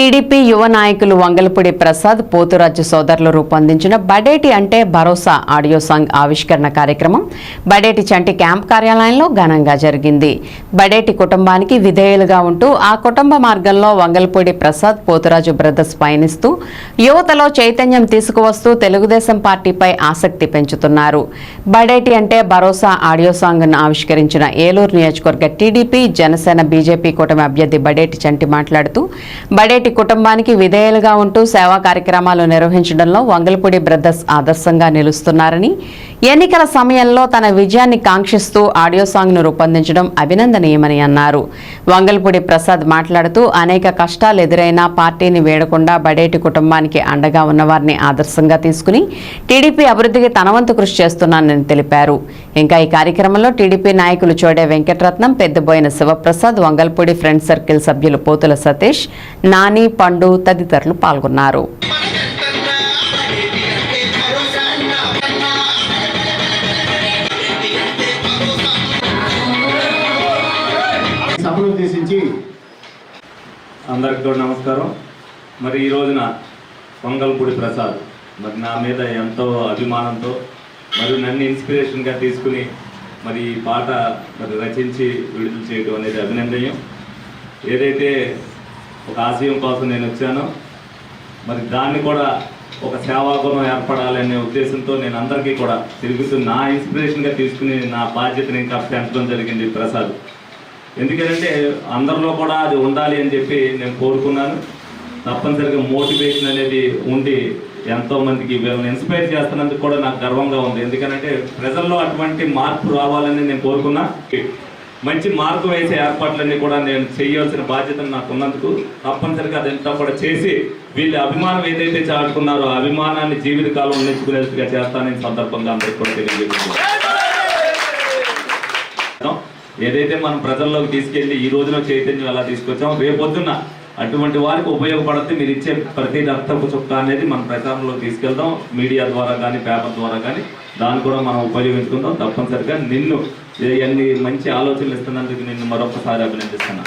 TDP యువ నాయకులు వంగలపూడి ప్రసాద్ పోతురాజు సోదరులు రూపొందించిన బడేటి అంటే భరోసా ఆడియో సాంగ్ ఆవిష్కరణ కార్యక్రమం బడేటి చంటి క్యాంప్ కార్యాలయంలో ఘనంగా జరిగింది. బడేటి కుటుంబానికి విధేయులుగా ఉంటూ ఆ కుటుంబ మార్గంలో వంగలపూడి ప్రసాద్ పోతురాజు బ్రదర్స్ పయనిస్తూ యువతలో చైతన్యం తీసుకువస్తూ తెలుగుదేశం పార్టీపై ఆసక్తి పెంచుతున్నారు. బడేటి అంటే భరోసా ఆడియో సాంగ్ను ఆవిష్కరించిన ఏలూరు నియోజకవర్గ టీడీపీ జనసేన బీజేపీ కూటమి అభ్యర్థి బడేటి చంటి మాట్లాడుతూ బడేటి కుటుంబానికి విధేయులుగా ఉంటూ సేవా కార్యక్రమాలు నిర్వహించడంలో వంగలపూడి బ్రదర్స్ ఆదర్శంగా నిలుస్తున్నారని ఎన్నికల సమయంలో తన విజయాన్ని కాంక్షిస్తూ ఆడియో సాంగ్ను రూపొందించడం అభినందనీయమని అన్నారు. వంగలపూడి ప్రసాద్ మాట్లాడుతూ అనేక కష్టాలు ఎదురైనా పార్టీని వేడకుండా బడేటి కుటుంబానికి అండగా ఉన్నవారిని ఆదర్శంగా తీసుకుని టీడీపీ అభివృద్ధికి తనవంతు కృషి చేస్తున్నానని తెలిపారు. ఇంకా ఈ కార్యక్రమంలో టీడీపీ నాయకులు చోడే వెంకటరత్నం పెద్దబోయిన శివప్రసాద్ వంగల్పూడి ఫ్రెండ్ సర్కిల్ సభ్యులు పోతుల సతీష్ నాని పండు తదితరులు పాల్గొన్నారు. సభను అందరికి కూడా నమస్కారం. మరి ఈ రోజున పొంగల్పూడి ప్రసాద్ మరి నా మీద ఎంతో అభిమానంతో మరి నన్ను ఇన్స్పిరేషన్గా తీసుకుని మరి ఈ పాట మరి రచించి విడుదల చేయడం అనేది అభినందనీయం. ఏదైతే ఒక ఆశయం కోసం నేను వచ్చాను. మరి దాన్ని కూడా ఒక సేవాగుణం ఏర్పడాలనే ఉద్దేశంతో నేను అందరికీ కూడా తిరుగుతూ నా ఇన్స్పిరేషన్గా తీసుకుని నా బాధ్యతని ఇంకా పెంచడం జరిగింది ప్రసాద్. ఎందుకంటే అందరిలో కూడా అది ఉండాలి అని చెప్పి నేను కోరుకున్నాను. తప్పనిసరిగా మోటివేషన్ అనేది ఉండి ఎంతోమందికి వీళ్ళని ఇన్స్పైర్ చేస్తున్నందుకు కూడా నాకు గర్వంగా ఉంది. ఎందుకంటే ప్రజల్లో అటువంటి మార్పు రావాలని నేను కోరుకున్నా. మంచి మార్పు వేసే ఏర్పాట్లన్నీ కూడా నేను చేయాల్సిన బాధ్యత నాకు ఉన్నందుకు తప్పనిసరిగా అదంతా కూడా చేసి వీళ్ళ అభిమానం ఏదైతే చాటుకున్నారో ఆ అభిమానాన్ని జీవితకాలం ఉండించుకునేట్టుగా చేస్తానని సందర్భంగా అందరికీ కూడా తెలియజేస్తున్నాను. ఏదైతే మనం ప్రజల్లోకి తీసుకెళ్ళి ఈ రోజున చైతన్యం ఎలా తీసుకొచ్చాం రేపొద్దున అటువంటి వారికి ఉపయోగపడితే మీరు ఇచ్చే ప్రతి రక్తపు చుక్క అనేది మన ప్రచారంలో తీసుకెళ్దాం. మీడియా ద్వారా కానీ పేపర్ ద్వారా కానీ దాన్ని కూడా మనం ఉపయోగించుకుందాం. తప్పనిసరిగా నిన్ను ఎన్ని మంచి ఆలోచనలు ఇస్తున్నందుకు నిన్ను మరొకసారి అభినందిస్తున్నా.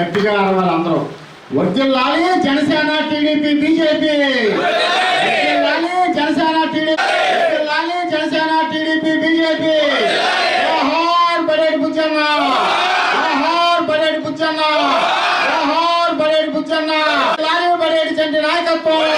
గట్టిగా అందరూ. వర్జిల్లాలి జనసేన టీడీపీ బీజేపీ. போல